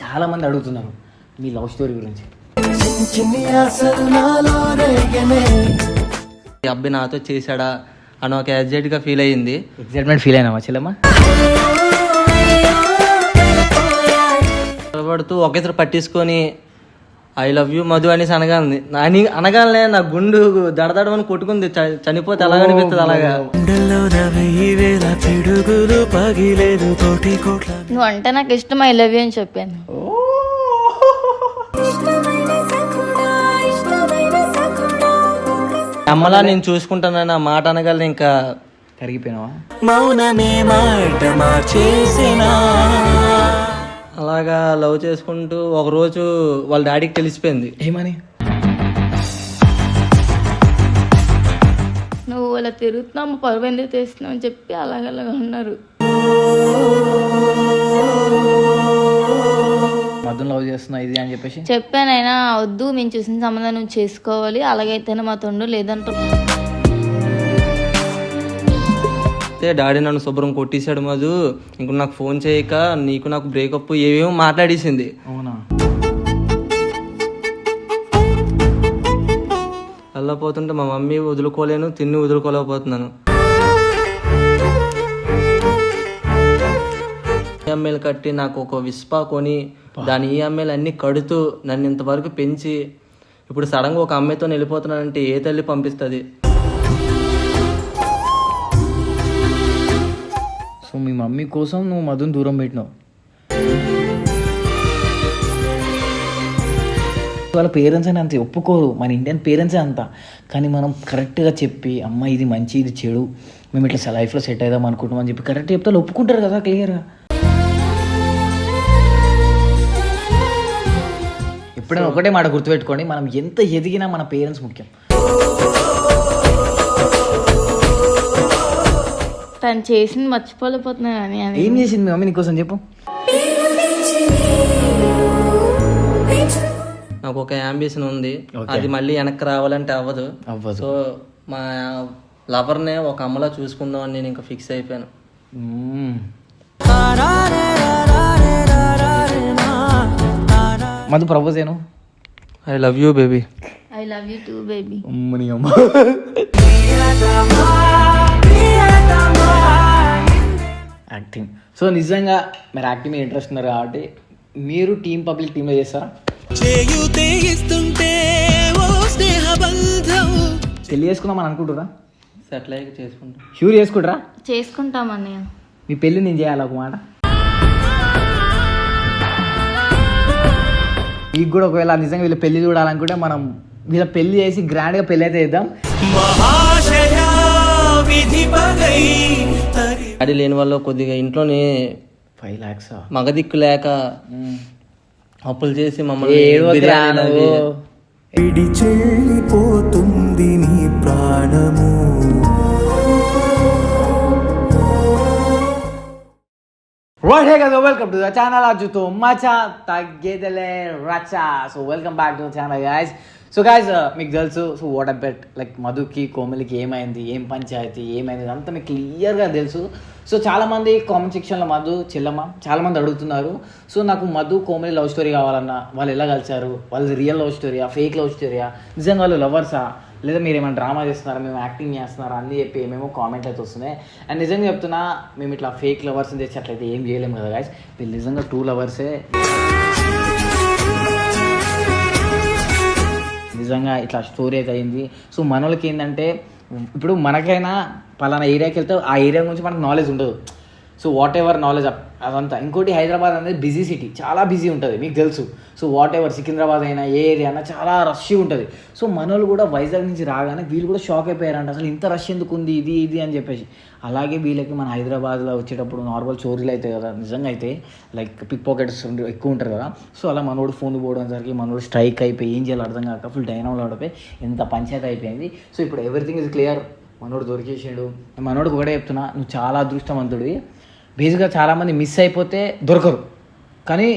చాలా మంది అడుగుతున్నారు మీ లవ్ స్టోరీ గురించి. ఈ అబ్బాయి నాతో చేశాడా అని ఒక ఎగ్జైట్గా ఫీల్ అయ్యింది. ఎగ్జైట్మెంట్ ఫీల్ అయినావా చెల్లమ్మ? పడుతూ ఒకేసారి పట్టించుకొని ఐ లవ్ యూ మధు అనేసి అనగానే అని అనగానే నా గుండు దడదడమని కొట్టుకుంది. చనిపోతే అలాగ అనిపిస్తుంది అలాగా? నువ్వు అంటే నాకు ఇష్టం ఐ లవ్ యూ అని చెప్పాను. అమ్మలా నేను చూసుకుంటానని ఆ మాట అనగలను ఇంకా కరిగిపోయినావా? అలాగా లవ్ చేసుకుంటూ ఒక రోజు వాళ్ళ డాడీకి తెలిసిపోయింది. ఏమని? నువ్వు అలా తిరుగుతున్నావు మా పరువు ఎందుకు తీస్తున్నావు అని చెప్పి అలాగలాగా ఉన్నారు మధ్యలో లవ్ చేస్తున్నా ఇది అని చెప్పేసి? చెప్పానైనా వద్దు మేము చూసిన సంబంధం నువ్వు చేసుకోవాలి అలాగైతేనే మా తొండు లేదంటే అయితే డాడీ నన్ను శుభ్రం కొట్టేశాడు మధు. ఇంక నాకు ఫోన్ చేయక నీకు నాకు బ్రేకప్ ఏవేమో మాట్లాడేసింది. అవునా? వెళ్ళపోతుంటే మా మమ్మీ వదులుకోలేను తిన్ని వదులుకోలేకపోతున్నాను. ఈఎంఐలు కట్టి నాకు ఒక విస్పా కొని దాని ఈఎంఐలు అన్ని కడుతూ నన్ను ఇంతవరకు పెంచి ఇప్పుడు సడన్గా ఒక అమ్మాయితో వెళ్ళిపోతున్నానంటే ఏ తల్లి పంపిస్తుంది? సో మీ మమ్మీ కోసం నువ్వు మధుని దూరం పెట్టినావు. వాళ్ళ పేరెంట్స్ అని అంత ఒప్పుకోరు. మన ఇండియన్ పేరెంట్సే అంత. కానీ మనం కరెక్ట్గా చెప్పి అమ్మ ఇది మంచి ఇది చెడు. మేము ఇట్లా లైఫ్లో సెట్ అవుదాం అనుకుంటాం అని చెప్పి కరెక్ట్ చెప్తే వాళ్ళు ఒప్పుకుంటారు కదా క్లియర్గా ఎప్పుడైనా ఒకటే మాట గుర్తుపెట్టుకోండి మనం ఎంత ఎదిగినా మన పేరెంట్స్ ముఖ్యం. తను చేసింది మర్చిపోలేకపోతున్నాను అని అని ఏం చేసింది మీ మమ్మీ నీకోసం చెప్పు. నాకు ఒక అంబిషన్ ఉంది. అది మళ్ళీ వెనక్కి రావాలంటే అవ్వదు. అవ్వదు. సో మా లవర్నే ఒక అమ్మలా చూసుకుందాం అని నేను ఇంకా ఫిక్స్ అయిపోయాను. మధు ప్రపోజ్ ఏను I love you baby I love you too baby అమ్మని అమ్మ. యాక్టింగ్. సో నిజంగా మీరు యాక్టింగ్ మీద ఇంట్రెస్ట్ ఉన్నారు కాబట్టి మీరు టీం పబ్లిక్ టీంలో చేస్తారా? పెళ్ళి చేసుకుందాం అని అనుకుంటారా సెటిల్ అయ్యి చేసుకుంటాం. షూర్ చేసుకుంటారా? చేసుకుంటాం అన్నయ్య. మీ పెళ్ళి నేను చేయాలి ఒక మాట? మీకు కూడా ఒకవేళ నిజంగా వీళ్ళ పెళ్ళి చూడాలనుకుంటే మనం వీళ్ళ పెళ్ళి చేసి గ్రాండ్గా పెళ్ళి అయితే చేద్దాం. అది లేని వాళ్ళు కొద్దిగా ఇంట్లోనే ఫైవ్ లాక్స్ మగదిక్కు లేక అప్పులు చేసి మమ్మల్ని చెల్లిపోతుంది ప్రాణము. వెల్కమ్ టు ద ఛానల్ రాజుతో మచ తగ్గేదలే రచ so welcome back to channel guys so guys uh, మీకు తెలుసు సో వాట్ అబెట్ లైక్ మధుకి కోమలికి ఏమైంది? ఏం పంచాయతీ? ఏమైంది? అంతా మీకు క్లియర్గా తెలుసు. సో చాలామంది కామెంట్ సెక్షన్లో మధు చెల్లమ్మ చాలామంది అడుగుతున్నారు. సో నాకు మధు కోమలి లవ్ స్టోరీ కావాలన్నా వాళ్ళు ఎలా కలిసారు వాళ్ళది రియల్ లవ్ స్టోరీయా ఫేక్ లవ్ స్టోరీయా నిజంగా వాళ్ళు లవర్సా లేదా మీరు ఏమైనా డ్రామా చేస్తున్నారా? మేము యాక్టింగ్ చేస్తున్నారా? అని చెప్పి ఏమేమో కామెంట్ అయితే వస్తున్నాయి. అండ్ నిజంగా చెప్తున్నా మేము ఇట్లా ఫేక్ లవర్స్ని తెచ్చినట్లయితే ఏం చేయలేము కదా గాయస్ వీళ్ళు నిజంగా టూ లవర్సే నిజంగా ఇట్లా స్టోరీ అయితే అయింది. సో మన వాళ్ళకి ఏంటంటే ఇప్పుడు మనకైనా పలానా ఏరియాకి వెళ్తే ఆ ఏరియా గురించి మనకు నాలెడ్జ్ ఉండదు. సో వాట్ ఎవర్ నాలెడ్జ్ అదంతా. ఇంకోటి హైదరాబాద్ అనేది బిజీ సిటీ చాలా బిజీ ఉంటుంది మీకు తెలుసు. సో వాట్ ఎవర్ సికింద్రాబాద్ అయినా ఏ ఏరియా అయినా చాలా రష్ ఉంటుంది. సో మనోళ్ళు కూడా వైజాగ్ నుంచి రాగానే వీళ్ళు కూడా షాక్ అయిపోయారంట. అసలు ఇంత రష్ ఎందుకు ఉంది? ఇది ఇది అని చెప్పేసి. అలాగే వీళ్ళకి మన హైదరాబాద్లో వచ్చేటప్పుడు నార్మల్ చోరీలు అవుతాయి కదా నిజంగా అయితే. లైక్ పిక్ పాకెట్స్ ఎక్కువ ఉంటారు కదా. సో అలా మనోడు ఫోన్ పోవడం సరికి మనోడు స్ట్రైక్ అయిపోయి ఏం చేయాలి అర్థం కాక ఫుల్ డైనామోలో ఆడిపోయి ఎంత పంచాయతీ అయిపోయింది. సో ఇప్పుడు ఎవ్రీథింగ్ ఇస్ క్లియర్ మనోడు దొరికేసాడు. మనోడికి ఒకటే చెప్తున్నా నువ్వు చాలా అదృష్టవంతుడివి. బేసిక్గా చాలామంది మిస్ అయిపోతే దొరకరు. కానీ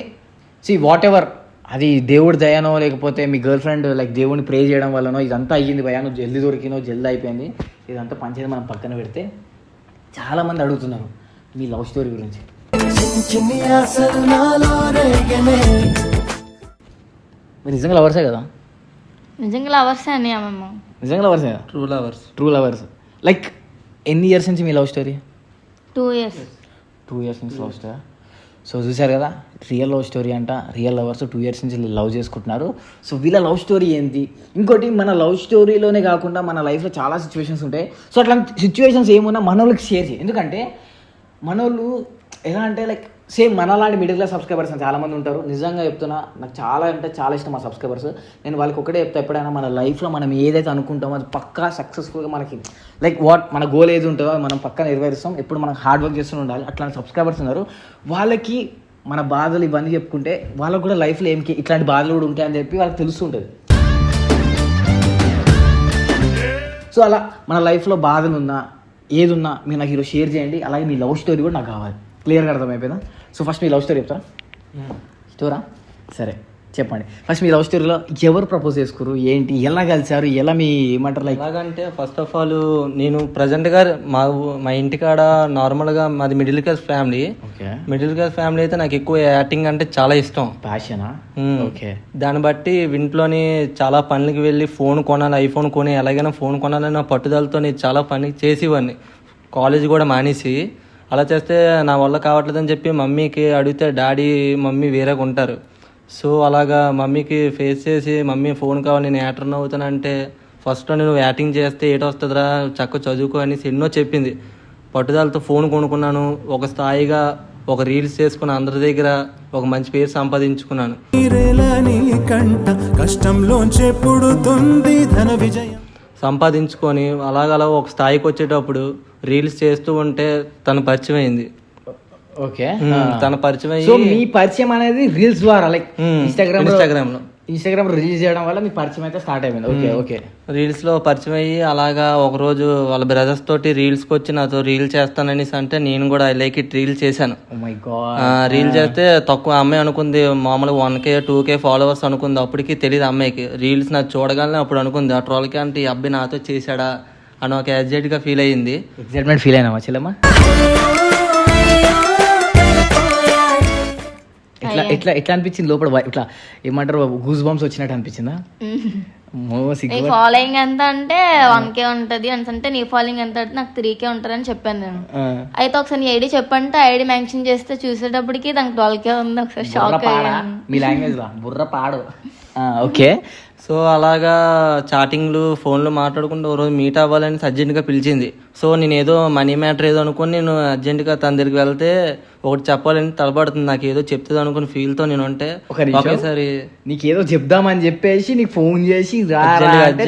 సి వాట్ ఎవర్ అది దేవుడి దయనో లేకపోతే మీ గర్ల్ ఫ్రెండ్ లైక్ దేవుడిని ప్రే చేయడం వల్లనో ఇదంతా అయ్యింది భయా నువ్వు జల్దీ దొరికినో జల్దీ అయిపోయింది. ఇదంతా పంచేది మనం పక్కన పెడితే చాలామంది అడుగుతున్నారు మీ లవ్ స్టోరీ గురించి. మీరు నిజంగా లవర్సే కదా? నిజంగా లవర్స్ అని అమ్మమ్మ నిజంగా లవర్సే కదా? True lovers true lovers like ఎన్ని ఇయర్స్ నుంచి మీ love story two years two years నుంచి లవ్ స్టోరీ సో చూసారు కదా? రియల్ లవ్ స్టోరీ అంట. రియల్ లవర్స్ టూ ఇయర్స్ నుంచి లవ్ చేసుకుంటున్నారు. సో వీళ్ళ లవ్ స్టోరీ ఏంటి ఇంకోటి మన లవ్ స్టోరీలోనే కాకుండా మన లైఫ్లో చాలా సిచ్యువేషన్స్ ఉంటాయి. సో అట్లాంటి సిచ్యువేషన్స్ ఏమున్నా మనోళ్ళకి షేర్ చేయి. ఎందుకంటే మనోళ్ళు ఎలా అంటే లైక్ సేమ్ మనలాంటి మిడిల్ క్లాస్ సబ్స్క్రైబర్స్ చాలామంది ఉంటారు. నిజంగా చెప్తున్నా నాకు చాలా అంటే చాలా ఇష్టం మా సబ్స్క్రైబర్స్ నేను వాళ్ళకి ఒకటే చెప్తా ఎప్పుడైనా మన లైఫ్లో మనం ఏదైతే అనుకుంటామో అది పక్కా సక్సెస్ఫుల్గా మనకి లైక్ వాట్ మన గోల్ ఏది ఉంటుందో మనం పక్కా నెరవేరుస్తాం. ఎప్పుడు మనం హార్డ్ వర్క్ చేస్తూ ఉండాలి. అట్లాంటి సబ్స్క్రైబర్స్ ఉన్నారు. వాళ్ళకి మన బాధలు ఇవన్నీ చెప్పుకుంటే వాళ్ళకు కూడా లైఫ్లో ఏమికి ఇట్లాంటి బాధలు కూడా ఉంటాయని చెప్పి వాళ్ళకి తెలుస్తుంటుంది సో అలా మన లైఫ్లో బాధలు ఉన్నా ఏదున్నా మీరు నాకు ఈరోజు షేర్ చేయండి. అలాగే మీ లవ్ స్టోరీ కూడా నాకు కావాలి. క్లియర్గా అర్థమైపోయిందా? సో ఫస్ట్ మీ లవ్ స్టోరీ చెప్తారా? స్టోరా? సరే చెప్పండి. ఫస్ట్ మీ లవ్ స్టోరీలో ఎవరు ప్రపోజ్ చేసుకురు? ఏంటి? ఎలా కలిసారు? ఎలా మీ ఏమంటారు లైక్ ఎలాగంటే ఫస్ట్ ఆఫ్ ఆల్ నేను ప్రజెంట్గా మా మా ఇంటికాడ నార్మల్గా మాది middle class family middle class family అయితే నాకు ఎక్కువ యాక్టింగ్ అంటే చాలా ఇష్టం. ప్యాషనా. ఓకే. దాన్ని బట్టి ఇంట్లోని చాలా పనులకి వెళ్ళి ఫోన్ కొనాలి ఐఫోన్ కొని ఎలాగైనా ఫోన్ కొనాలని నా పట్టుదలతో నేను చాలా పని చేసేవాడిని. కాలేజ్ కూడా మానేసి. అలా చేస్తే నా వల్ల కావట్లేదని చెప్పి మమ్మీకి అడిగితే డాడీ మమ్మీ వేరేగా ఉంటారు. సో అలాగా మమ్మీకి ఫేస్ చేసి మమ్మీ ఫోన్ కావాలి నేను యాక్టర్ని అవుతానంటే ఫస్ట్ నేను యాక్టింగ్ చేస్తే ఏటో వస్తుందిరా చక్క చదువుకో అనేసి ఎన్నో చెప్పింది. పట్టుదలతో ఫోన్ కొనుక్కున్నాను. ఒక స్థాయిగా ఒక రీల్స్ చేసుకుని అందరి దగ్గర ఒక మంచి పేరు సంపాదించుకున్నాను. కంట కష్టంలోంచే పుడుతుంది ధన విజయం. సంపాదించుకొని అలాగలా ఒక స్థాయికి వచ్చేటప్పుడు రీల్స్ చేస్తూ ఉంటే తను పరిచయం అయింది ఓకే. తన పరిచయం సో అయ్యి మీ పరిచయం అనేది రీల్స్ ద్వారా లైక్. ఇన్స్టాగ్రామ్ ఇన్స్టాగ్రామ్లో ఇన్స్టాగ్రామ్ రిలీజ్ చేయడం వల్ల మీ పరిచయం అయితే స్టార్ట్ అయిపోయింది. ఓకే ఓకే రీల్స్లో పరిచయం అయ్యి అలాగా ఒక రోజు వాళ్ళ బ్రదర్స్ తోటి రీల్స్కి వచ్చి నాతో రీల్ చేస్తాననేసి అంటే నేను కూడా ఐ లైక్ ఇట్ రీల్ చేశాను. రీల్ చేస్తే తక్కువ అమ్మాయి అనుకుంది మామూలుగా one K two K followers అనుకుంది అప్పటికి తెలియదు అమ్మాయికి. రీల్స్ నాకు చూడగానే అప్పుడు అనుకుంది ఆ ట్రోల్కి అంటే ఈ అబ్బాయి నాతో చేశాడా? అని ఒక ఎగ్జైట్గా ఫీల్ అయ్యింది. ఎక్సైట్మెంట్ ఫీల్ అయినా చెల్లమ్మ? ఎట్లా ఎట్లా ఎట్లా అనిపించింది లోపల. ఇట్లా ఏమంటారు గూస్ బంప్స్ వచ్చినట్టు అనిపించిందా? నీ ఫాలోయింగ్ ఎంత అంటే వన్ కే ఉంటది అని అంటే నీ ఫాలోయింగ్ ఎంత అంటే నాకు త్రీ కే ఉంటుందని చెప్పాను నేను. అయితే ఒకసారి ఐడి చెప్పంటే ఐడి మెన్షన్ చేస్తే చూసేటప్పటికి దానికి ట్వెల్వ్ కే ఉంది. ఒకసారి షాక్ మీ లాంగ్వేజ్ బుర్ర పాడు. ఓకే. సో అలాగా చాటింగ్లు ఫోన్లు మాట్లాడుకుంటూ ఓ రోజు మీట్ అవ్వాలని అర్జెంట్గా పిలిచింది. సో నేను ఏదో మనీ మ్యాటర్ ఏదో అనుకుని నేను అర్జెంటుగా తన దగ్గరికి వెళ్తే ఒకటి చెప్పాలని తలపడుతుంది. నాకు ఏదో చెప్తుంది అనుకుని ఫీల్తో నేను ఉంటే. ఒకేసారి నీకేదో చెప్దామని చెప్పేసి నీకు ఫోన్ చేసి అంటే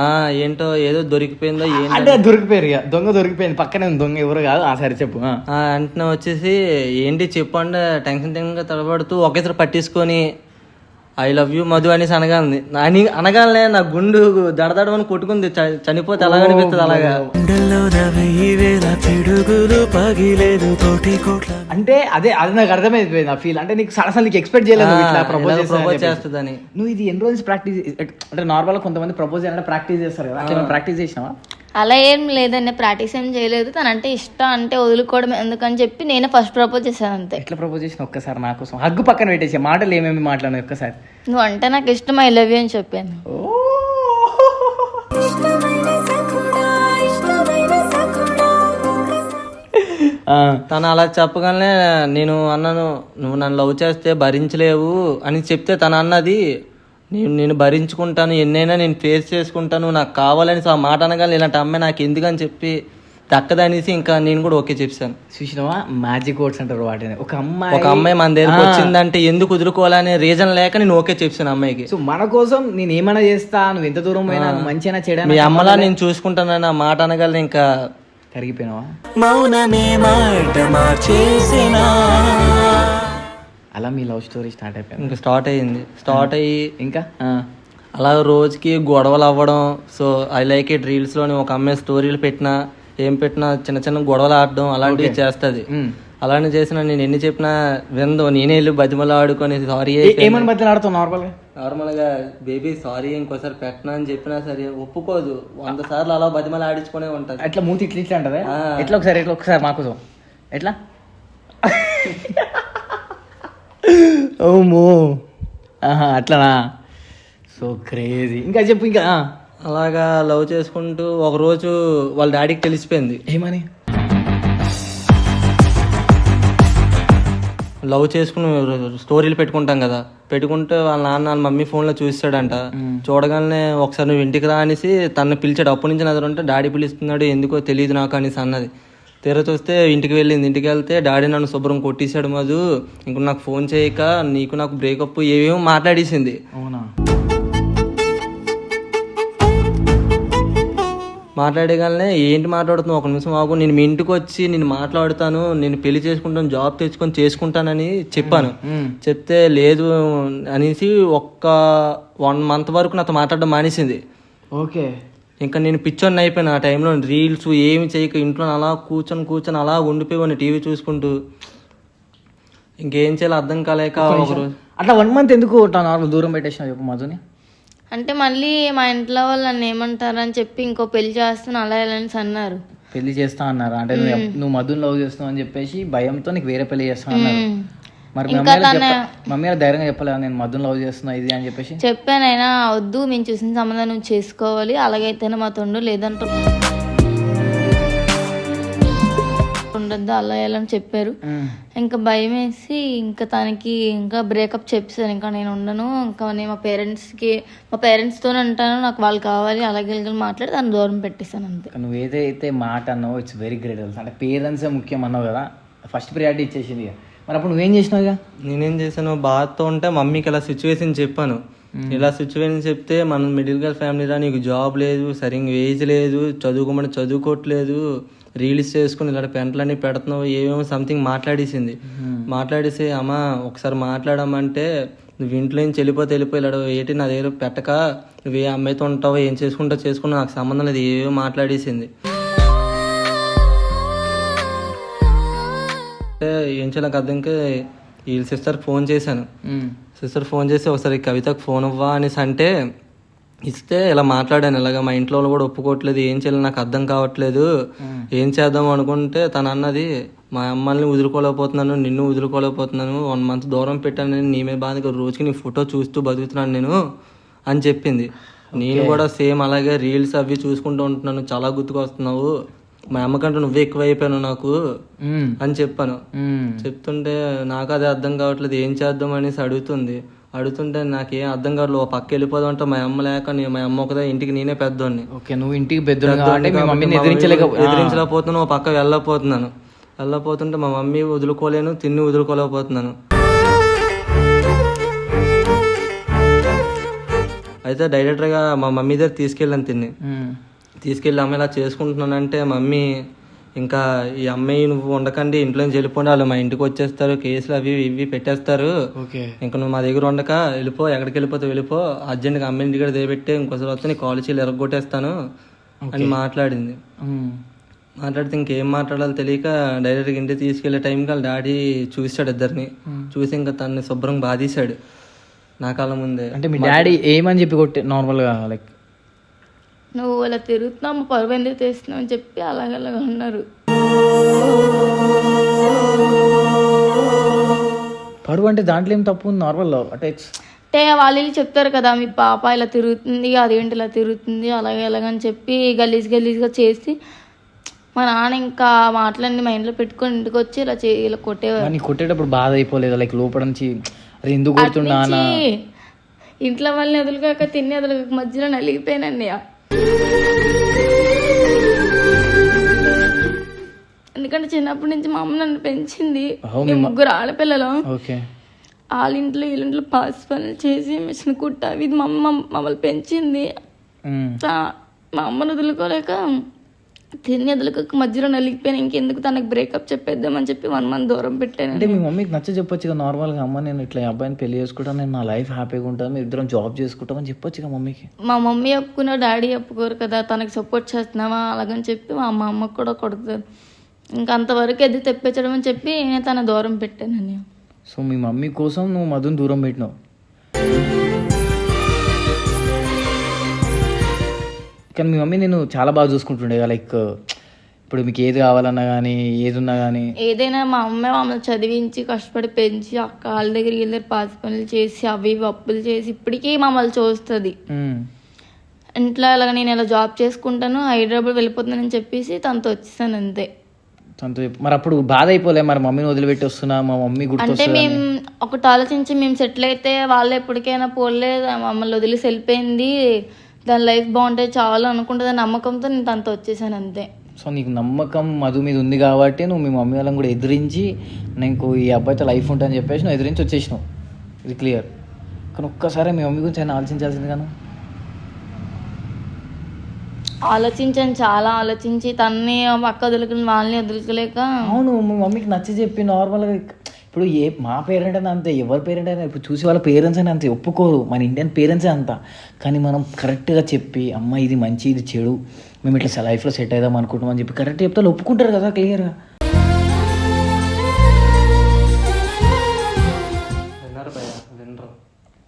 ఆ, ఏంటో ఏదో దొరికిపోయిందో ఏంటో. అంటే అది దొరికిపోయారు ఇక. దొంగ దొరికిపోయింది. పక్కనే దొంగ ఎవరు కాదు. ఆ సరే చెప్పు వెంటనే వచ్చేసి ఏంటి చెప్పు అంటే టెన్షన్ టెన్షన్గా తడబడుతూ ఒకేసారి పట్టించుకొని ఐ లవ్ యూ మధు అనేసి అనగానే అని అనగానే నా గుండు దడదడమని కొట్టుకుంది. చనిపోతే అలాగ అనిపిస్తుంది అలాగా? అంటే అదే అది నాకు అర్థమైపోయింది ఆ ఫీల్ అంటే నీకు అసలు నీకు ఎక్స్పెక్ట్ చేయలేదు ఇట్లా ప్రపోజ్ ప్రపోజ్ చేస్తుందని. నువ్వు ఇది ఎన్ని రోజులు ప్రాక్టీస్ అంటే నార్మల్గా కొంతమంది ప్రపోజ్ చేయాలంటే ప్రాక్టీస్ చేస్తారు కదా. ప్రాక్టీస్ చేసినావా? అలా ఏం లేదండి ప్రాక్టీస్ ఏం చేయలేదు. తనంటే ఇష్టం అంటే వదులుకోవడం ఎందుకని చెప్పి నేనే ఫస్ట్ ప్రపోజ్ చేశాను అంతే. ఎట్లా ప్రపోజ్ చేసిన ఒక్కసారి నా కోసం? హగ్గు పక్కన పెట్టేసి మాటలు ఏమేమి మాట్లాడినా ఒక్కసారి? నువ్వు అంటే నాకు ఇష్టం ఐ లవ్ యూ అని చెప్పాను. ఆ, తను అలా చెప్పగానే నేను అన్నాను నువ్వు నన్ను లవ్ చేస్తే భరించలేవు అని చెప్తే తను అన్నది నేను నేను భరించుకుంటాను ఎన్నైనా నేను ఫేస్ చేసుకుంటాను నాకు కావాలని ఆ మాట అనగానే ఇలాంటి అమ్మాయి నాకు ఎందుకని చెప్పి దక్కదనేసి ఇంకా నేను కూడా ఓకే చెప్పాను. చూసినావా? మ్యాజిక్ వర్డ్స్ అంటారు వాటిని. ఒక అమ్మాయి ఒక అమ్మాయి మన దగ్గరకు వచ్చిందంటే ఎందుకు కుదురుకోవాలనే రీజన్ లేక నేను ఓకే చెప్పాను అమ్మాయికి. సో మన కోసం నేను ఏమైనా చేస్తా నువ్వు ఎంత దూరం పోయినా మంచిగా మీ చేయడానికి అమ్మలా నేను చూసుకుంటానని ఆ మాట అనగలను ఇంకా కరిగిపోయినావా మౌనమే మాట మార్చేసినా? అలా మీ లవ్ స్టోరీ స్టార్ట్ అయిపోయింది? ఇంకా స్టార్ట్ అయ్యింది. స్టార్ట్ అయ్యి ఇంకా? అలా రోజుకి గొడవలు అవ్వడం సో ఐ లైక్ ఇట్ రీల్స్లోని ఒక అమ్మాయి స్టోరీలు పెట్టినా ఏం పెట్టినా చిన్న చిన్న గొడవలు ఆడడం అలాంటివి చేస్తుంది. అలాంటివి చేసిన నేను ఎన్ని చెప్పినా విందో నేనే వెళ్ళి బతిమలు ఆడుకొని సారీ ఏమని ఆడుతావు నార్మల్గా నార్మల్గా బేబీ సారీ ఇంకోసారి పెట్టనా అని చెప్పినా సరే ఒప్పుకోదు. వంద సార్లు అలా బతిమలు ఆడించుకునే ఉంటుంది. అట్లా మూతి ఇట్లా ఇట్లా అంటదా? ఆ. ఎట్లా ఒకసారి ఎట్లా ఒకసారి మా కోసం ఎట్లా? ఓమో ఆహా అట్లనా? So crazy. ఇంకా చెప్పు ఇంకా. అలాగా లవ్ చేసుకుంటూ ఒకరోజు వాళ్ళ డాడీకి తెలిసిపోయింది. ఏమని? లవ్ చేసుకుని స్టోరీలు పెట్టుకుంటాం కదా. పెట్టుకుంటే వాళ్ళ నాన్న వాళ్ళ మమ్మీ ఫోన్లో చూస్తాడంట. చూడగానే ఒకసారి నువ్వు ఇంటికి రా అనేసి తను పిలిచాడు. అప్పటి నుంచి నా ఉంటే డాడీ పిలుస్తున్నాడు ఎందుకో తెలియదు నాకు అనేసి అన్నది. తీరా చూస్తే ఇంటికి వెళ్ళింది. ఇంటికి వెళ్తే డాడీ నన్ను శుభ్రం కొట్టేశాడు మధు. ఇంక నాకు ఫోన్ చేయక నీకు నాకు బ్రేకప్ ఏవేమో మాట్లాడేసింది. అవునా? మాట్లాడగానే ఏంటి మాట్లాడుతున్నావు? ఒక నిమిషం ఆగు. నేను మీ ఇంటికి వచ్చి నేను మాట్లాడుతాను. నేను పెళ్ళి చేసుకుంటాను జాబ్ తెచ్చుకొని చేసుకుంటానని చెప్పాను. చెప్తే లేదు అనేసి ఒక్క వన్ మంత్ వరకు నాతో మాట్లాడడం మానేసింది. ఓకే. ఇంకా నేను పిచ్చోని అయిపోయాను ఆ టైంలో రీల్స్ ఏమి చేయక ఇంట్లో అలా కూర్చొని కూర్చొని అలా ఉండిపోయాను టీవీ చూసుకుంటూ. ఇంకేం చేయాలో అర్థం కాలేక ఒకరోజు అట్లా వన్ మంత్ ఎందుకు నార్మల్ దూరం పెట్టేసిన చెప్పు మధుని. అంటే మళ్ళీ మా ఇంట్లో వాళ్ళు నన్ను ఏమంటారని చెప్పి ఇంకో పెళ్ళి చేస్తాను అలా ఇలా అనేసి అన్నారు. పెళ్ళి చేస్తా అన్నారు? అంటే నువ్వు మధుని లవ్ చేస్తున్నావు అని చెప్పేసి భయంతో నీకు వేరే పెళ్ళి చేస్తా అన్నారు. మరి మమ్మీ ధైర్యంగా చెప్పలేదు నేను మధుని లవ్ చేస్తున్నా ఇది అని చెప్పేసి. చెప్పానైనా వద్దు మేము చూసిన సంబంధం నువ్వు చేసుకోవాలి అలాగైతేనే మా తొండు లేదంటే. ఉండద్దు అలా అని చెప్పారు. ఇంకా భయం వేసి ఇంకా తనకి ఇంకా బ్రేకప్ చెప్పాను ఇంకా నేను ఉండను ఇంకా నేను మా పేరెంట్స్కి మా పేరెంట్స్తో ఉంటాను నాకు వాళ్ళు కావాలి అలాగే ఇలాగే మాట్లాడి దాన్ని దూరం పెట్టేశాను అంతే. నువ్వు ఏదైతే మాట అన్నావో ఇట్స్ వెరీ గ్రేట్ అంటే పేరెంట్సే ముఖ్యం అన్నావు కదా ఫస్ట్ ప్రియారిటీ ఇచ్చేసింది. మరి అప్పుడు నువ్వేం చేసినావు ఇక నేనేం చేశాను బాధతో ఉంటే మమ్మీకి ఇలా సిచ్యువేషన్ చెప్పాను. ఇలా సిచ్యువేషన్ చెప్తే మనం మిడిల్ క్లాస్ ఫ్యామిలీరా నీకు జాబ్ లేదు సరిగ్గా ఏజ్ లేదు చదువుకోమని చదువుకోవట్లేదు రీల్స్ చేసుకుని ఇలా పెంటలన్నీ పెడుతున్నావు ఏమేమో సంథింగ్ మాట్లాడేసింది. మాట్లాడేసి అమ్మ ఒకసారి మాట్లాడమంటే నువ్వు ఇంట్లో నుంచి వెళ్ళిపోతే వెళ్ళిపోయాడు ఏంటి నా దగ్గర పెట్టక నువ్వు ఏ అమ్మాయితో ఉంటావో ఏం చేసుకుంటావు చేసుకున్నా నాకు సంబంధం లేదు ఏమో మాట్లాడేసింది. అంటే ఏం చేయాలి నాకు అర్థంకే వీళ్ళ సిస్టర్కి ఫోన్ చేశాను. సిస్టర్ ఫోన్ చేసి ఒకసారి కవితకు ఫోన్ ఇవ్వా అనేసి అంటే ఇస్తే ఇలా మాట్లాడాను. ఇలాగ మా ఇంట్లో వాళ్ళు కూడా ఒప్పుకోవట్లేదు. ఏం చేయాలి నాకు అర్థం కావట్లేదు. ఏం చేద్దాం అనుకుంటే తను అన్నది మా అమ్మల్ని వదులుకోలేకపోతున్నాను నిన్ను వదులుకోలేకపోతున్నాను వన్ మంత్ దూరం పెట్టాను నేను నీ మీద బాధగా రోజుకి నీ ఫోటో చూస్తూ బతుకుతున్నాను నేను అని చెప్పింది. నేను కూడా సేమ్ అలాగే రీల్స్ అవి చూసుకుంటూ ఉంటున్నాను. చాలా గుర్తుకొస్తున్నావు. మా అమ్మకంటే నువ్వే ఎక్కువ అయిపోయాను నాకు. అని చెప్పాను. చెప్తుంటే నాకు అది అర్థం కావట్లేదు ఏం చేద్దాం అనేసి అడుగుతుంది. అడుగుతుంటే నాకేం అర్థం కావట్లేదు ఓ పక్క వెళ్ళిపోదాం అంటే మా అమ్మ లేక నే- మా అమ్మ ఒకదే ఇంటికి నేనే పెద్దోడిని. ఓకే నువ్వు ఇంటికి ఎదిరించలేకపోతున్నాను ఓ పక్క వెళ్ళలేకపోతున్నాను. వెళ్ళకపోతుంటే మా మమ్మీ వదులుకోలేను తిన్ని వదులుకోలేకపోతున్నాను. అయితే డైరెక్టర్గా మా మమ్మీ దగ్గర తీసుకెళ్ళాను తిన్ని. తీసుకెళ్ళి అమ్మ ఇలా చేసుకుంటున్నానంటే మమ్మీ ఇంకా ఈ అమ్మాయి నువ్వు ఉండకండి ఇంట్లో నుంచి వెళ్ళిపోండి వాళ్ళు మా ఇంటికి వచ్చేస్తారు కేసులు అవి ఇవి పెట్టేస్తారు. ఇంకా నువ్వు మా దగ్గర ఉండక వెళ్ళిపో ఎక్కడికి వెళ్ళిపోతే వెళ్ళిపో. అర్జెంట్గా అమ్మాయి ఇంటి దగ్గర దేపెట్టి ఇంకోసారి వస్తే నీ కాలేజీలు ఎరగొట్టేస్తాను అని మాట్లాడింది. మాట్లాడితే ఇంకేం మాట్లాడాలో తెలియక డైరెక్ట్గా ఇంటికి తీసుకెళ్ళే టైంకి వాళ్ళ డాడీ చూసాడు ఇద్దరిని. చూసి ఇంకా తనని శుభ్రం బాధేశాడు. నా కళ్ళ ముందే. అంటే మీ డాడీ ఏమని చెప్పి కొట్టే నార్మల్గా లైక్ నువ్వు అలా తిరుగుతున్నావు మా పరువు ఎందుకు తీస్తున్నావు అని చెప్పి అలాగలాగా అన్నారు. పరువు అంటే దాంట్లో ఏం తప్పు ఉంది? నార్మల్ అంటే it's- అంటే వాళ్ళు చెప్తారు కదా మీ పాప ఇలా తిరుగుతుంది అదేంటి ఇలా తిరుగుతుంది అలాగే అలాగని చెప్పి గలీజ్ గలీజ్గా చేసి మా నాన్న ఇంకా మాటలన్నీ మైండ్లో పెట్టుకొని ఇంటికి వచ్చి ఇలా చే ఇలా కొట్టేవారు. నీకు కొట్టేటప్పుడు బాధ అయిపోలేదు లైక్ లోపల నుంచి అరే ఎందుకు కొడుతున్నా ఇంట్లో వాళ్ళని ఎదులుగాక తిని ఎదులుగాక మధ్యలో నలిగిపోయానన్నయ్య ఎందుకంటే చిన్నప్పటి నుంచి మా అమ్మ నన్ను పెంచింది. మేము ముగ్గురు ఆడపిల్లలు. వాళ్ళ ఇంట్లో వీళ్ళ ఇంట్లో పాస్ పనులు చేసి మిషన్ కుట్ట ఇది మా అమ్మ మమ్మల్ని పెంచింది. మా అమ్మను వదులుకోలేక తిని వదులుకోక మధ్యలో నలిగిపోయాను ఇంకెందుకు తనకు బ్రేకప్ చెప్పేద్దామని చెప్పి వన్ మంత్ దూరం పెట్టాను. అంటే మీ మమ్మీకి నచ్చ చెప్పొచ్చు నార్మల్గా అమ్మ నేను ఇట్లా అబ్బాయిని పెళ్ళి చేసుకుంటాను నేను నా లైఫ్ హ్యాపీగా ఉంటాను మీరు ఇద్దరం జాబ్ చేసుకుంటామని చెప్పొచ్చు కదా మమ్మీకి. మా మమ్మీ ఒప్పుకున్న డాడీ ఒప్పుకోరు కదా తనకి సపోర్ట్ చేస్తున్నావా అలాగని చెప్పి మా మా అమ్మకు కూడా కొడుతుంది ఇంకా అంతవరకు ఎది తెప్పించడం అని చెప్పి నేను తన దూరం పెట్టాను నేను సో మీ మమ్మీ కోసం నువ్వు మధుని దూరం పెట్టినావు. కానీ మీ మమ్మీ నేను చాలా బాగా చూసుకుంటుండే లైక్ ఇప్పుడు మీకు ఏది కావాలన్నా కానీ ఏది ఉన్నా కానీ ఏదైనా మా అమ్మ మమ్మల్ని చదివించి కష్టపడి పెంచి అక్క వాళ్ళ దగ్గర వీళ్ళ దగ్గర పాసి పనులు చేసి అవి ఇవి అప్పులు చేసి ఇప్పటికీ మమ్మల్ని చూస్తుంది. ఇంట్లో అలాగ నేను ఇలా జాబ్ చేసుకుంటాను హైదరాబాద్ వెళ్ళిపోతున్నానని చెప్పేసి తనతో వచ్చేసాను అంతే. తనతో. మరి అప్పుడు బాధ అయిపోలే మరి మమ్మీని వదిలిపెట్టి వస్తున్నా మా మమ్మీ అంటే మేము ఒకటి ఆలోచించి మేము సెటిల్ అయితే వాళ్ళు ఎప్పటికైనా పోలే మమ్మల్ని వదిలేసి వెళ్ళిపోయింది. దాని లైఫ్ బాగుంటే చాలు అనుకుంటుంది నమ్మకంతో నేను తనతో వచ్చేసాను అంతే. సో నీకు నమ్మకం మధు మీద ఉంది కాబట్టి నువ్వు మీ మమ్మీ వాళ్ళని కూడా ఎదిరించి నీకు ఈ అబ్బాయితో లైఫ్ ఉంటుందని చెప్పేసి నువ్వు ఎదిరించి వచ్చేసినావు. ఇది క్లియర్. కానీ ఒక్కసారి మీ మమ్మీ గురించి ఆయన ఆలోచించాల్సింది కానీ. ఆలోచించాను చాలా ఆలోచించి తన్ని పక్క వదులుకుని వాళ్ళని వదులుకోలేక. అవును మా మమ్మీకి నచ్చి చెప్పి నార్మల్గా ఇప్పుడు ఏ మా పేరెంట్ అయినా అంతే ఎవరి పేరెంట్ అయినా ఇప్పుడు చూసి వాళ్ళ పేరెంట్స్ అయినా అంతే ఒప్పుకోరు. మన ఇండియన్ పేరెంట్సే అంత. కానీ మనం కరెక్ట్గా చెప్పి అమ్మ ఇది మంచి ఇది చెడు మేము ఇట్లా లైఫ్లో సెట్ అవుదాం అనుకుంటున్నాం అని చెప్పి కరెక్ట్ చెప్తే వాళ్ళు ఒప్పుకుంటారు కదా క్లియర్గా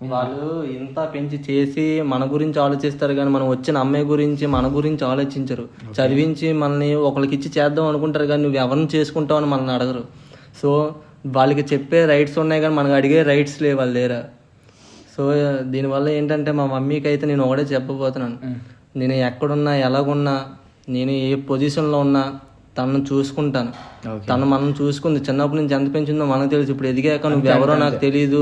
వాళ్ళు ఇంత పెంచి చేసి మన గురించి ఆలోచిస్తారు కానీ మనం వచ్చిన అమ్మాయి గురించి మన గురించి ఆలోచించరు. చదివించి మనల్ని ఒకరికి ఇచ్చి చేద్దాం అనుకుంటారు కానీ నువ్వు ఎవరిని చేసుకుంటావు అని మనల్ని అడగరు. సో వాళ్ళకి చెప్పే రైట్స్ ఉన్నాయి కానీ మనకు అడిగే రైట్స్ లేవు వాళ్ళ దగ్గర. సో దీనివల్ల ఏంటంటే మా మమ్మీకి అయితే నేను ఒకటే చెప్పబోతున్నాను. నేను ఎక్కడున్నా ఎలాగున్నా నేను ఏ పొజిషన్లో ఉన్నా తనను చూసుకుంటాను. తను మనం చూసుకుంది. చిన్నప్పటి నుంచి ఎంత పెంచిందో మనకు తెలుసు. ఇప్పుడు ఎదిగాక నువ్వు ఎవరో నాకు తెలియదు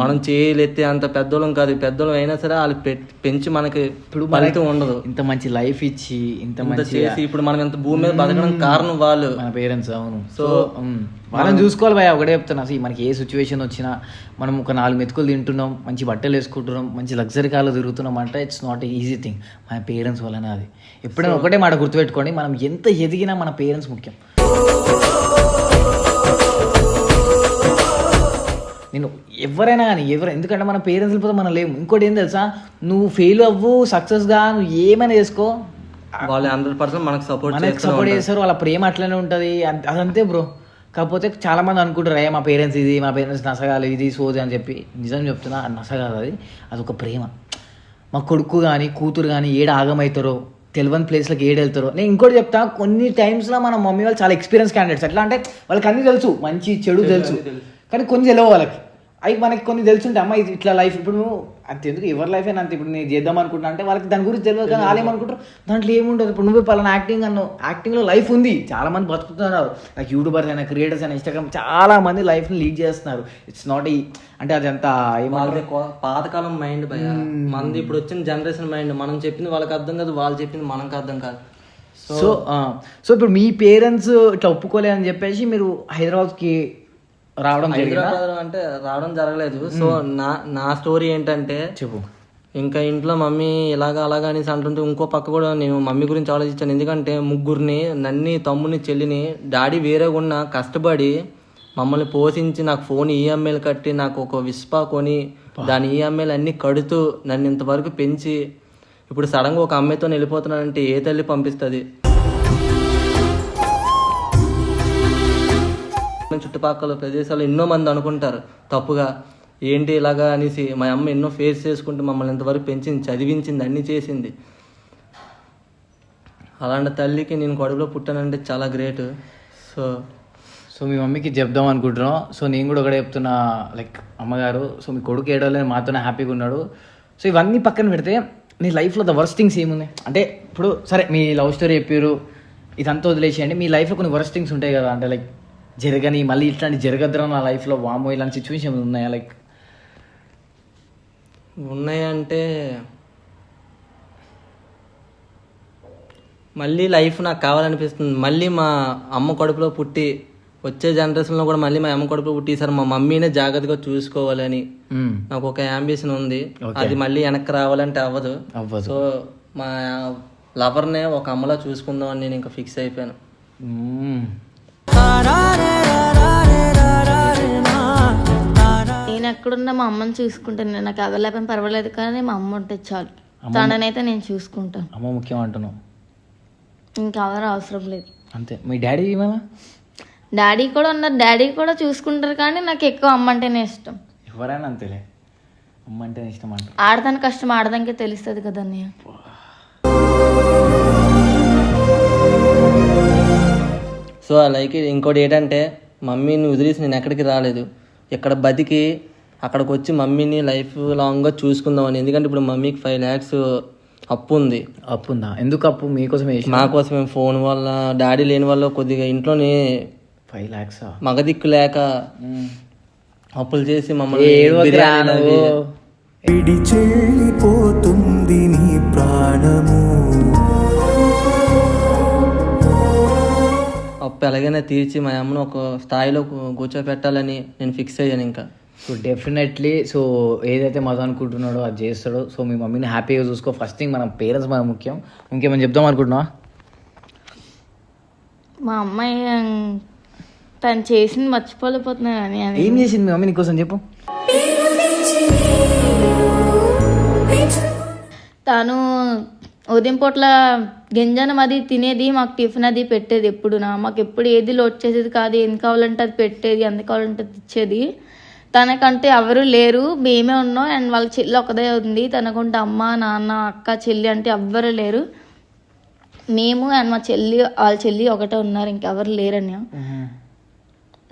మనం చేయలేస్తే అంత పెద్దోళ్ళం కాదు. పెద్దోళ్ళం అయినా సరే వాళ్ళు పెంచి మనకి ఇప్పుడు ఫలితం ఉండదు. ఇంత మంచి లైఫ్ ఇచ్చి ఇంత మంచి చేసి ఇప్పుడు మనం ఇంత భూమి మీద బతకడం కారణం వాళ్ళు. మన పేరెంట్స్ అవును. సో వాళ్ళని చూసుకోవాలి భయ ఒకటే చెప్తున్నా. అసలు మనకి ఏ సిచ్యువేషన్ వచ్చినా మనం ఒక నాలుగు మెతుకులు తింటున్నాం మంచి బట్టలు వేసుకుంటున్నాం మంచి లగ్జరీ కార్లో తిరుగుతున్నాం అంటే ఇట్స్ నాట్ ఈజీ థింగ్ మన పేరెంట్స్ వల్లనే అది. ఎప్పుడైనా ఒకటే మాట గుర్తుపెట్టుకోండి. మనం ఎంత ఎదిగినా మన పేరెంట్స్ ముఖ్యం. నేను ఎవరైనా కానీ ఎవరు ఎందుకంటే మన పేరెంట్స్ వెళ్ళిపోతే మనం లేము. ఇంకోటి ఏం తెలుసా? నువ్వు ఫెయిల్ అవ్వు సక్సెస్గా నువ్వు ఏమైనా చేసుకో. వాళ్ళు హండ్రెడ్ పర్సెంట్ మనకు సపోర్ట్ మనకి సపోర్ట్ చేస్తారు వాళ్ళ ప్రేమ అట్లనే ఉంటుంది. అదంతే బ్రో కాకపోతే చాలా మంది అనుకుంటారు ఏ మా పేరెంట్స్ ఇది మా పేరెంట్స్ నసగాలి ఇది సోది అని చెప్పి. నిజం చెప్తున్నా అది నసగాదు అది. అదొక ప్రేమ. మా కొడుకు కానీ కూతురు కానీ ఏడు ఆగమవుతారో తెలియని ప్లేస్లకు ఏడు వెళ్తారో. నేను ఇంకోటి చెప్తా కొన్ని టైమ్స్లో మన మమ్మీ వాళ్ళు చాలా ఎక్స్పీరియన్స్ క్యాండిడేట్స్ ఎట్లా అంటే వాళ్ళకి అన్నీ తెలుసు. మంచి చెడు తెలుసు కానీ కొన్ని తెలియవు వాళ్ళకి. అవి మనకి కొన్ని తెలుసుంటే అమ్మ ఇది ఇట్లా లైఫ్ ఇప్పుడు నువ్వు అంత ఎందుకు? ఎవరి లైఫ్ అయినా అంత. ఇప్పుడు నేను చేద్దాం అనుకుంటున్నా అంటే వాళ్ళకి దాని గురించి తెలియదు కానీ వాళ్ళు ఏమనుకుంటారు? దాంట్లో ఏముండదు. ఇప్పుడు నువ్వు పలానా యాక్టింగ్ అన్నావు. యాక్టింగ్లో లైఫ్ ఉంది. చాలా మంది బతుకుతున్నారు. లైక్ యూట్యూబర్స్ అయినా క్రియేటర్స్ అయినా ఇన్స్టాగ్రామ్ చాలా మంది లైఫ్ని లీడ్ చేస్తున్నారు. ఇట్స్ నాట్ ఈ అంటే అది అంత పాతకాలం మైండ్ భయ మనది ఇప్పుడు వచ్చిన జనరేషన్ మైండ్ మనం చెప్పింది వాళ్ళకి అర్థం కాదు వాళ్ళు చెప్పింది మనకు అర్థం కాదు. సో సో ఇప్పుడు మీ పేరెంట్స్ ఇట్లా ఒప్పుకోలే అని చెప్పేసి మీరు హైదరాబాద్కి రావడం జరిగిందా? హైదరాబాద్ అంటే రావడం జరగలేదు. సో నా నా స్టోరీ ఏంటంటే చెప్పు. ఇంకా ఇంట్లో మమ్మీ ఇలాగ అలాగా అనేసి అంటుంటే ఇంకో పక్క కూడా నేను మమ్మీ గురించి ఆలోచించాను. ఎందుకంటే ముగ్గురిని నన్ని తమ్ముని చెల్లిని డాడీ వేరేగా ఉన్న కష్టపడి మమ్మల్ని పోషించి నాకు ఫోన్ ఈఎంఐలు కట్టి నాకు ఒక విస్పా కొని దాని ఈఎంఐలు అన్నీ కడుతూ నన్ను ఇంతవరకు పెంచి ఇప్పుడు సడన్గా ఒక అమ్మాయితో వెళ్ళిపోతున్నానంటే ఏ తల్లి పంపిస్తుంది? చుట్టుపక్కల ప్రదేశాలు ఎన్నో మంది అనుకుంటారు. తప్పుగా ఏంటి ఇలాగా అనేసి మా అమ్మ ఎన్నో ఫేస్ చేసుకుంటూ మమ్మల్ని ఇంతవరకు పెంచింది చదివించింది అన్నీ చేసింది. అలాంటి తల్లికి నేను కడుపులో పుట్టానంటే చాలా గ్రేట్. సో సో మీ మమ్మీకి చెప్దాం అనుకుంటున్నాం. సో నేను కూడా ఒకటే చెప్తున్నా లైక్ అమ్మగారు సో మీ కొడుకు ఏడవలేదు మాతోనే హ్యాపీగా ఉన్నాడు. సో ఇవన్నీ పక్కన పెడితే నీ లైఫ్లో ద వర్స్ట్ థింగ్స్ ఏమున్నాయి? అంటే ఇప్పుడు సరే మీ లవ్ స్టోరీ చెప్పారు ఇదంతా వదిలేసేయండి. మీ లైఫ్లో కొన్ని వర్స్ట్ థింగ్స్ ఉంటాయి కదా అంటే లైక్ జరగని మళ్ళీ ఇట్లాంటి జరగద్దురా నా లైఫ్లో వామో ఇలాంటి సిచ్యువేషన్ ఉన్నాయా? లైక్ ఉన్నాయంటే మళ్ళీ లైఫ్ నాకు కావాలనిపిస్తుంది. మళ్ళీ మా అమ్మ కడుపులో పుట్టి వచ్చే జనరేషన్లో కూడా మళ్ళీ మా అమ్మ కడుపులో పుట్టి సార్ మా మమ్మీనే జాగ్రత్తగా చూసుకోవాలని నాకు ఒక అంబిషన్ ఉంది. అది మళ్ళీ వెనక్కి రావాలంటే అవ్వదు. సో మా లవర్నే ఒక అమ్మలా చూసుకుందాం అని నేను ఇంకా ఫిక్స్ అయిపోయాను. మ్మ్. నేను ఎక్కడున్నా మా అమ్మని చూసుకుంటాను. నేను నాకు ఎవరు పర్వాలేదు కానీ మా అమ్మ ఉంటే చాలు. తననైతే నేను చూసుకుంటాను. అమ్మ ముఖ్యం అంటున్నావు. ఇంకెవరు అవసరం లేదు. అంతే. మీ డాడీ ఏమైనా డాడీ కూడా ఉన్నారు. డాడీ కూడా చూసుకుంటారు కానీ నాకు ఎక్కువ అమ్మ అంటేనే ఇష్టం. ఎవరైనా అంతేలే. అమ్మ అంటే ఇష్టం అంటారు. ఆడదాని కష్టం ఆడదానికే తెలుస్తుంది కదా అన్నయ్య. సో అలాగే ఇంకోటి ఏంటంటే మమ్మీని వదిలేసి నేను ఎక్కడికి రాలేదు. ఇక్కడ బతికి అక్కడికి వచ్చి మమ్మీని లైఫ్ లాంగ్గా చూసుకుందామని ఎందుకంటే ఇప్పుడు మమ్మీకి ఫైవ్ ల్యాక్స్ అప్పు ఉంది. అప్పు ఉందా ఎందుకు అప్పు? మీకోసం మా కోసం మేము ఫోన్ వల్ల డాడీ లేని వల్ల కొద్దిగా ఇంట్లోనే ఫైవ్ ల్యాక్స్? మగదిక్కు లేక అప్పులు చేసి మమ్మల్ని ఎలాగైనా తీర్చి మా అమ్మను ఒక స్థాయిలో కూర్చోపెట్టాలని నేను ఫిక్స్ అయ్యాను ఇంకా. సో డెఫినెట్లీ సో ఏదైతే మజా అనుకుంటున్నాడో అది చేస్తాడో సో మీ మమ్మీని హ్యాపీగా చూసుకో. ఫస్ట్ థింగ్ మన పేరెంట్స్ మన ముఖ్యం. ఇంకేమైనా చెప్దాం అనుకుంటున్నావా? మా అమ్మాయి తను చేసింది మర్చిపోలేకపోతున్నా కానీ ఏం చేసింది మీ మమ్మీ నీకోసం చెప్పు. తను ఉదయం పూట్ల గింజనం అది తినేది మాకు టిఫిన్ అది పెట్టేది ఎప్పుడునా. మాకు ఎప్పుడు ఏది లోడ్ చేసేది కాదు ఏం కావాలంటే అది పెట్టేది ఎంత కావాలంటే అది ఇచ్చేది. తనకంటే ఎవరు లేరు మేమే ఉన్నాం. అండ్ వాళ్ళ చెల్లి ఒకదే ఉంది. తనకుంటే అమ్మ నాన్న అక్క చెల్లి అంటే ఎవ్వరు లేరు. మేము అండ్ మా చెల్లి వాళ్ళ చెల్లి ఒకటే ఉన్నారు. ఇంకెవరు లేరని.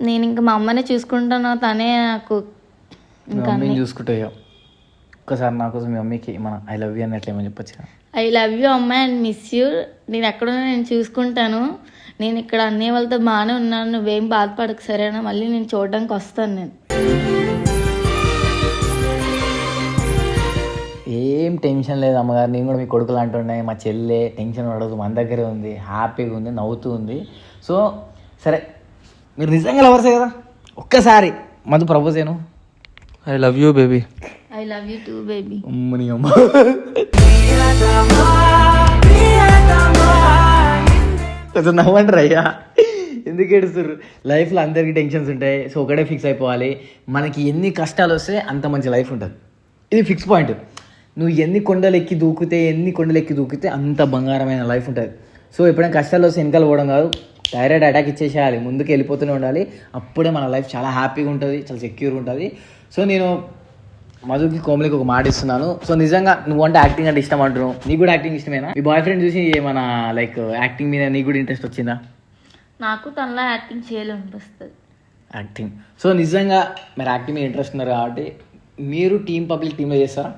నేను ఇంకా మా అమ్మనే చూసుకుంటాను తనే నాకు మమ్మీని చూసుకుంటాయో. ఒక్కసారి నా కోసం మీ మమ్మీకి మన ఐ లవ్ యూ అన్నట్లు ఏమని చెప్పొచ్చు? ఐ లవ్ యూ అమ్మ అండ్ మిస్ యూ. నేను ఎక్కడున్నా నేను చూసుకుంటాను. నేను ఇక్కడ అన్నయ్య వాళ్ళతో బాగానే ఉన్నాను. నువ్వేం బాధపడకు సరేనా? మళ్ళీ నేను చూడడానికి వస్తాను నేను. ఏం టెన్షన్ లేదు అమ్మగారు. నేను కూడా మీ కొడుకులు అంటున్నాయి మా చెల్లె టెన్షన్ పడదు. మన దగ్గరే ఉంది. హ్యాపీగా ఉంది. నవ్వుతూ ఉంది. సో సరే. మీరు నిజంగా లవర్సే కదా? ఒక్కసారి మధు ప్రపోజ్ చేయను. I love you baby. I love you too baby అమ్మని అమ్మ. కొంచెం అయ్యా. ఎందుకు ఏడుస్తారు లైఫ్లో అందరికీ టెన్షన్స్ ఉంటాయి. సో ఒకటే ఫిక్స్ అయిపోవాలి. మనకి ఎన్ని కష్టాలు వస్తే అంత మంచి లైఫ్ ఉంటుంది. ఇది ఫిక్స్ పాయింట్ నువ్వు ఎన్ని కొండలు ఎక్కి దూకితే ఎన్ని కొండలు ఎక్కి దూకితే అంత బంగారమైన లైఫ్ ఉంటుంది. సో ఎప్పుడైనా కష్టాలు వస్తే వెనకాల పోవడం కాదు. డైరెక్ట్ అటాక్ ఇచ్చేసేయాలి. ముందుకు వెళ్ళిపోతూనే ఉండాలి. అప్పుడే మన లైఫ్ చాలా హ్యాపీగా ఉంటుంది. చాలా సెక్యూర్గా ఉంటుంది. సో నేను మధుకి కోమలికి ఒక మాట ఇస్తున్నాను. సో నిజంగా నువ్వు అంటే యాక్టింగ్ అంటే ఇష్టం అంటున్నావు. నీకు కూడా యాక్టింగ్ ఇష్టమేనా? మీ బాయ్ ఫ్రెండ్ చూసి ఏమైనా లైక్ యాక్టింగ్ మీద నీకు కూడా ఇంట్రెస్ట్ వచ్చిందా? నాకు తనలా యాక్టింగ్ చేయాలనిపిస్తుంది యాక్టింగ్ సో నిజంగా మీరు యాక్టింగ్ మీద ఇంట్రెస్ట్ ఉన్నారు కాబట్టి మీరు టీం పబ్లిక్ టీంలో చేస్తారా?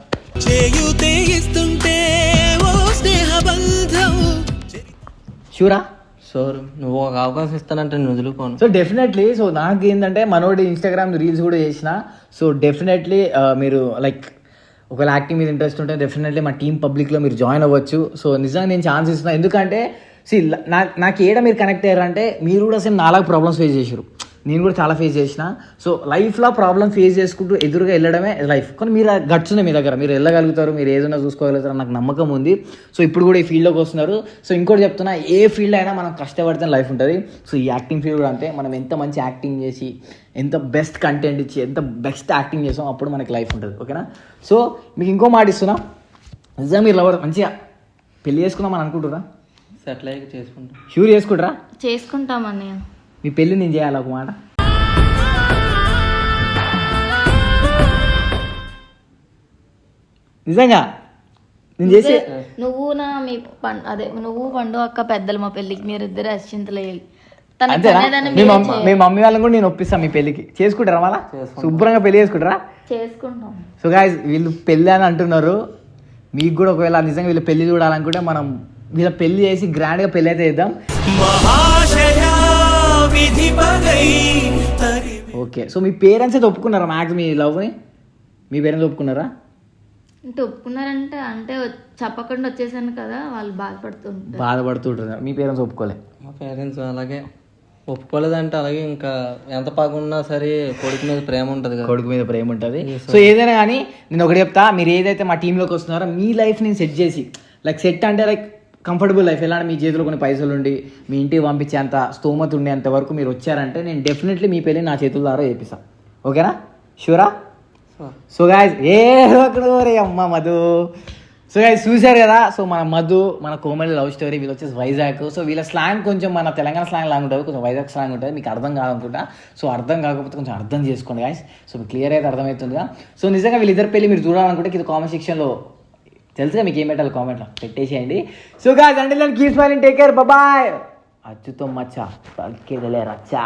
చేయుతే సో నువ్వు ఒక అవకాశం ఇస్తానంటే నేను వదులుకోను. సో డెఫినెట్లీ సో నాకు ఏంటంటే మనోడి ఇన్స్టాగ్రామ్ రీల్స్ కూడా చేసిన సో డెఫినెట్లీ మీరు లైక్ ఒకవేళ యాక్టింగ్ మీద ఇంట్రెస్ట్ ఉంటే డెఫినెట్లీ మా టీం పబ్లిక్లో మీరు జాయిన్ అవ్వచ్చు. సో నిజంగా నేను ఛాన్స్ ఇస్తున్నాను ఎందుకంటే సి నా నాకు ఏడ మీరు కనెక్ట్ అయ్యారంటే మీరు కూడా సేమ్ నాలుగు ప్రాబ్లమ్స్ ఫేస్ చేశారు నేను కూడా చాలా ఫేస్ చేసిన. సో లైఫ్లో ప్రాబ్లం ఫేస్ చేసుకుంటూ ఎదురుగా వెళ్ళడమే లైఫ్ కానీ మీరు గట్స్ ఉన్నాయి మీ దగ్గర. మీరు వెళ్ళగలుగుతారు మీరు ఏదైనా చూసుకోగలుగుతారు నాకు నమ్మకం ఉంది. సో ఇప్పుడు కూడా ఈ ఫీల్డ్లోకి వస్తున్నారు. సో ఇంకోటి చెప్తున్నా ఏ ఫీల్డ్ అయినా మనం కష్టపడితే లైఫ్ ఉంటుంది. సో ఈ యాక్టింగ్ ఫీల్డ్ కూడా అంతే. మనం ఎంత మంచి యాక్టింగ్ చేసి ఎంత బెస్ట్ కంటెంట్ ఇచ్చి ఎంత బెస్ట్ యాక్టింగ్ చేసాం అప్పుడు మనకి లైఫ్ ఉంటుంది. ఓకేనా సో మీకు ఇంకో మాట ఇస్తున్నా. నిజంగా మీరు లవర్ మంచిగా పెళ్ళి చేసుకుందాం అని అనుకుంటురా సెటిల్ అయ్యి చేసుకుంటా. షూర్ చేసుకుంటారా? చేసుకుంటాం అన్నయ్య. మీ పెళ్ళి నేను చేయాలి ఒక మాట? నిజంగా? నేను చేసి నువ్వు నా మీ పం- అదే నువ్వు పండు అక్క పెద్దలు మా పెళ్ళికి మీరు ఇద్దరు అశ్చింతలు అంతేనా? మీ మమ్మీ చేయాలి. మీ మమ్మీ వాళ్ళని కూడా నేను ఒప్పిస్తాను మీ పెళ్ళికి. చేసుకుంటారా మళ్ళా? శుభ్రంగా పెళ్ళి చేసుకుంటారా? చేసుకుంటాం. సో గాయస్ వీళ్ళు పెళ్ళి అని అంటున్నారు. మీకు కూడా ఒకవేళ నిజంగా వీళ్ళు పెళ్ళి చూడాలనుకుంటే మనం వీళ్ళ పెళ్ళి చేసి గ్రాండ్గా పెళ్ళి అయితే చేద్దాం. ఓకే సో మీ పేరెంట్స్ అయితే ఒప్పుకున్నారా మ్యాక్స్ మీ లవ్ని? మీ పేరెంట్స్ ఒప్పుకున్నారా అంటే ఒప్పుకున్నారంటే అంటే చెప్పకుండా వచ్చేసాను కదా వాళ్ళు బాధపడుతుంటారు. బాధపడుతుంటున్నారు మీ పేరెంట్స్ ఒప్పుకోలే? మా పేరెంట్స్ అలాగే ఒప్పుకోలేదంటే అలాగే ఇంకా ఎంత పగున్నా సరే కొడుకు మీద ప్రేమ ఉంటుంది కదా. కొడుకు మీద ప్రేమ ఉంటుంది. సో ఏదైనా కానీ నేను ఒకటి చెప్తా మీరు ఏదైతే మా టీంలోకి వస్తున్నారో మీ లైఫ్ నేను సెట్ చేసి లైక్ సెట్ అంటే లైక్ కంఫర్టబుల్ లైఫ్. ఎలా మీ చేతిలో కొన్ని పైసలు ఉండి మీ ఇంటికి పంపించేంత స్తోమత ఉండేంత వరకు మీరు వచ్చారంటే నేను డెఫినెట్లీ మీ పెళ్ళి నా చేతుల ద్వారా చేపిస్తాను ఓకేనా? షూరా సో గాయస్ ఏ రే అమ్మ మధు? సో గాయస్ చూశారు కదా? సో మన మధు మన కోమలి లవ్ స్టోరీ వీళ్ళు వచ్చేసి వైజాగ్. సో వీళ్ళ స్లాంగ్ కొంచెం మన తెలంగాణ స్లాంగ్ లాగా ఉంటుంది కొంచెం వైజాగ్ స్లాంగ్ ఉంటుంది మీకు అర్థం కాదనుకుంటా. సో అర్థం కాకపోతే కొంచెం అర్థం చేసుకోండి గాయస్ సో మీకు క్లియర్ అయితే అర్థమవుతుందిగా సో నిజంగా వీళ్ళిద్దరు పెళ్ళి మీరు చూడాలనుకుంటే ఇది కామెంట్ సెక్షన్లో తెలుసుగా మీకు ఏం పెట్టాలి కామెంట్లో పెట్టేసేయండి. సో గాయస్ నేను keep smiling take care bye అచ్చుతో మచ్చ తగ్గేదలే రచ్చా.